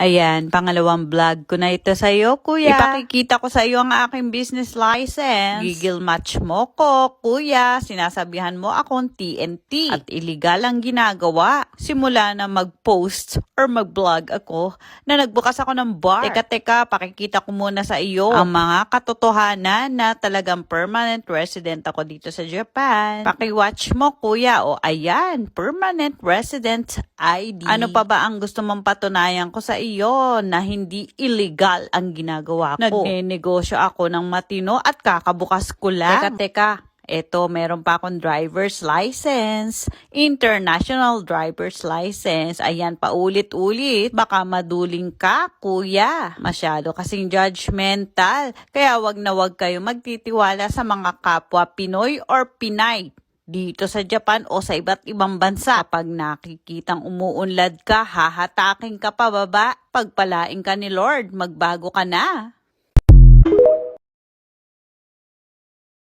Ayan, pangalawang vlog ko na ito sa iyo, kuya. Ipakikita ko sa iyo ang aking business license. Gigil match mo ko, kuya. Sinasabihan mo akong TNT. At illegal ang ginagawa. Simula na mag-post or mag-vlog ako na nagbukas ako ng bar. Teka, teka, pakikita ko muna sa iyo ang mga katotohanan na talagang permanent resident ako dito sa Japan. Pakiwatch mo, kuya. O, ayan, permanent resident ID. Ano pa ba ang gusto mong patunayan ko sa iyo na hindi illegal ang ginagawa ko? Nagnenegosyo ako ng matino at kakabukas ko lang. Teka, teka. Eto, meron pa akong driver's license, international driver's license. Ayan, paulit-ulit. Baka maduling ka, kuya. Masyado kasing judgmental. Kaya wag na wag kayo magtitiwala sa mga kapwa Pinoy or Pinay dito sa Japan o sa iba't ibang bansa. Pag nakikitang umuunlad ka, hahataking ka pa baba, pagpalaing ka ni Lord, magbago ka na.